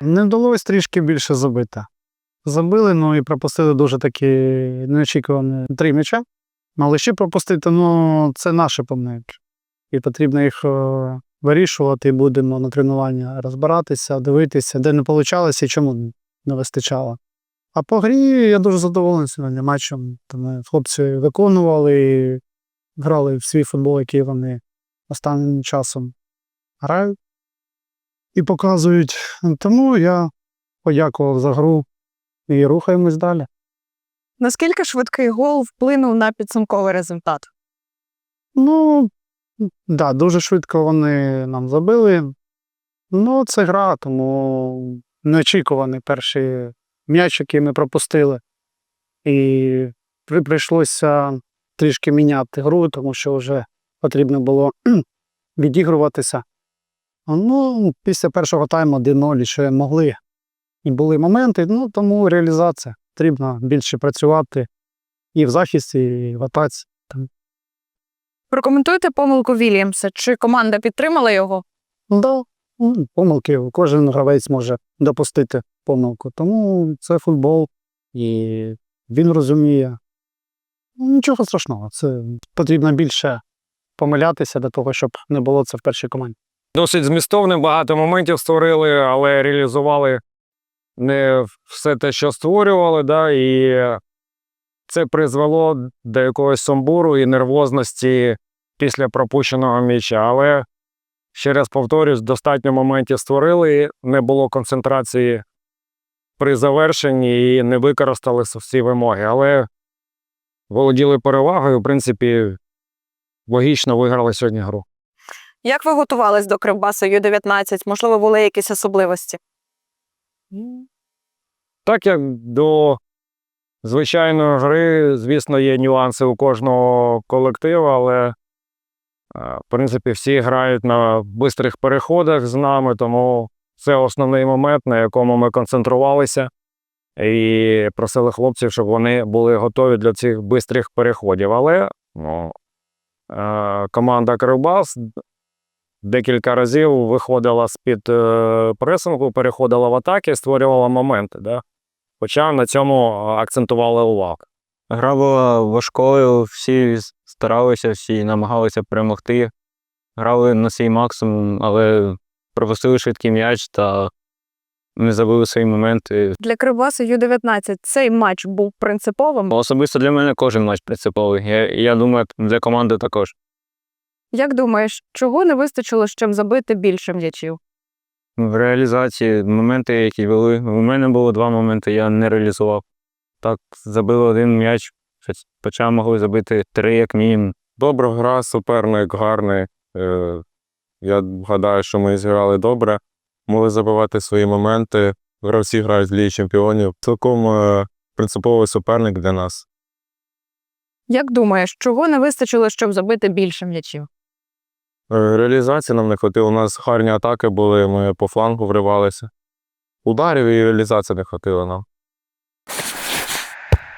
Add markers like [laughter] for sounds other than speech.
Не вдалося трішки більше забити. Забили, ну і пропустили дуже такі неочікувані три м'яча. Але ще пропустити, ну, це наші помилки. І потрібно їх е, вирішувати, і будемо на тренування розбиратися, дивитися, де не вийшло і чому не вистачало. А по грі я дуже задоволений сьогодні матчем. Тому хлопці виконували і грали в свій футбол, який вони останнім часом грають і показують. Тому я подякував за гру і рухаємось далі. Наскільки швидкий гол вплинув на підсумковий результат? Ну, да, дуже швидко вони нам забили. Ну, це гра, тому неочікуваний перший м'яч, який ми пропустили. І при- прийшлося трішки міняти гру, тому що вже потрібно було [clears throat] відігруватися. Ну, після першого тайму 1-0 ще могли. І були моменти, ну тому реалізація. Потрібно більше працювати і в захисті, і в атаці. Прокоментуйте помилку Вільямса. Чи команда підтримала його? Да, ну, помилки. Кожен гравець може допустити помилку. Тому це футбол, і він розуміє. Ну, Нічого страшного. Це потрібно більше помилятися для того, щоб не було це в першій команді. Досить змістовним, багато моментів створили, але реалізували не все те, що створювали, да, і це призвело до якогось сумбуру і нервозності після пропущеного м'яча. Але ще раз повторюсь, достатньо моментів створили, не було концентрації при завершенні і не використали всі вимоги. Але володіли перевагою, в принципі, логічно виграли сьогодні гру. Як ви готувались до Кривбасу Ю-19? Можливо, були якісь особливості? Так як до звичайної гри, звісно, є нюанси у кожного колективу, але в принципі всі грають на бистрих переходах з нами, тому це основний момент, на якому ми концентрувалися і просили хлопців, щоб вони були готові для цих бистрих переходів. Але ну, команда Кривбас декілька разів виходила з-під е, пресингу, переходила в атаки, створювала моменти. Да? Хоча на цьому акцентували увагу. Гра була важкою, всі старалися, всі намагалися перемогти. Грали на свій максимум, але пропустили швидкий м'яч та не забили свої моменти. Для Кривбасу Ю-19 цей матч був принциповим. Особисто для мене кожен матч принциповий. Я, я думаю, для команди також. Як думаєш, чого не вистачило, щоб забити більше м'ячів? В реалізації моменти, які були. У мене було два моменти, я не реалізував. Так, забили один м'яч, хоча могли забити три, як мінімум. Добра гра, суперник гарний. Е, Я гадаю, що ми зіграли добре. Могли забивати свої моменти. Гравці грають в Лігі чемпіонів. Цілком е, принциповий суперник для нас. Як думаєш, чого не вистачило, щоб забити більше м'ячів? Реалізації нам не хватило. У нас гарні атаки були, ми по флангу вривалися. Ударів і реалізації не хватило нам.